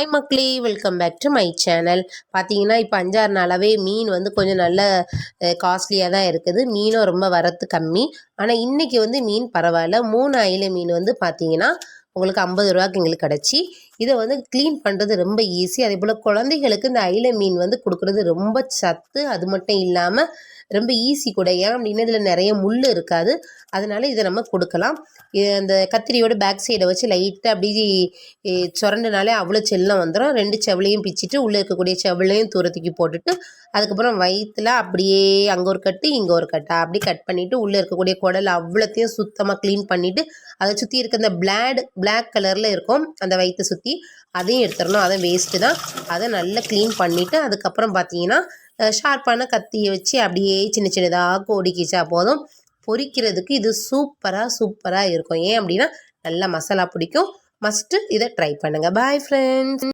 Hi மக்களே welcome back to my channel பார்த்தீங்கன்னா இப்போ அஞ்சாறு நாளாகவே மீன் வந்து கொஞ்சம் நல்ல காஸ்ட்லியாக தான் இருக்குது. மீனும் ரொம்ப வரத்து கம்மி. ஆனால் இன்றைக்கி வந்து மீன் பரவாயில்ல. மூணு அயில மீன் வந்து பார்த்தீங்கன்னா உங்களுக்கு ஐம்பது ரூபாய்க்கு எங்களுக்கு கிடச்சி. இதை வந்து க்ளீன் பண்ணுறது ரொம்ப ஈஸி அதே போல் குழந்தைகளுக்கு இந்த அயில மீன் வந்து கொடுக்குறது ரொம்ப சத்து. அது மட்டும் இல்லாமல் ரொம்ப ஈஸி கூட. ஏன் அப்படின்னா இதில் நிறைய முள் இருக்காது. அதனால இதை நம்ம கொடுக்கலாம். அந்த கத்திரியோட பேக் சைடை வச்சு லைட்டாக அப்படி சுரண்டுனாலே அவ்வளோ செல்லம் வந்துடும் ரெண்டு செவலையும் பிச்சுட்டு உள்ளே இருக்கக்கூடிய செவலையும் தூரத்துக்கு போட்டுட்டு அதுக்கப்புறம் வயிற்றில் அப்படியே அங்கே ஒரு கட்டு இங்கே ஒரு கட்டா அப்படி கட் பண்ணிவிட்டு உள்ளே இருக்கக்கூடிய குடல் அவ்வளோத்தையும் சுத்தமாக க்ளீன் பண்ணிவிட்டு அதை சுற்றி இருக்க அந்த பிளாட் பிளாக் கலரில் இருக்கும். அந்த வயிற்றை சுற்றி அதையும் எடுத்துடணும். அதை வேஸ்ட்டு தான். அதை நல்லா க்ளீன் பண்ணிவிட்டு அதுக்கப்புறம் பார்த்தீங்கன்னா ஷார்ப்பான கத்தியை வச்சு அப்படியே சின்ன சின்னதாக கோடிக்கிச்சா போதும். பொரிக்கிறதுக்கு இது சூப்பராக சூப்பராக இருக்கும். ஏன் அப்படின்னா நல்லா மசாலா பிடிக்கும். மஸ்ட்டு இதை ட்ரை பண்ணுங்கள் பாய் ஃப்ரெண்ட்ஸ்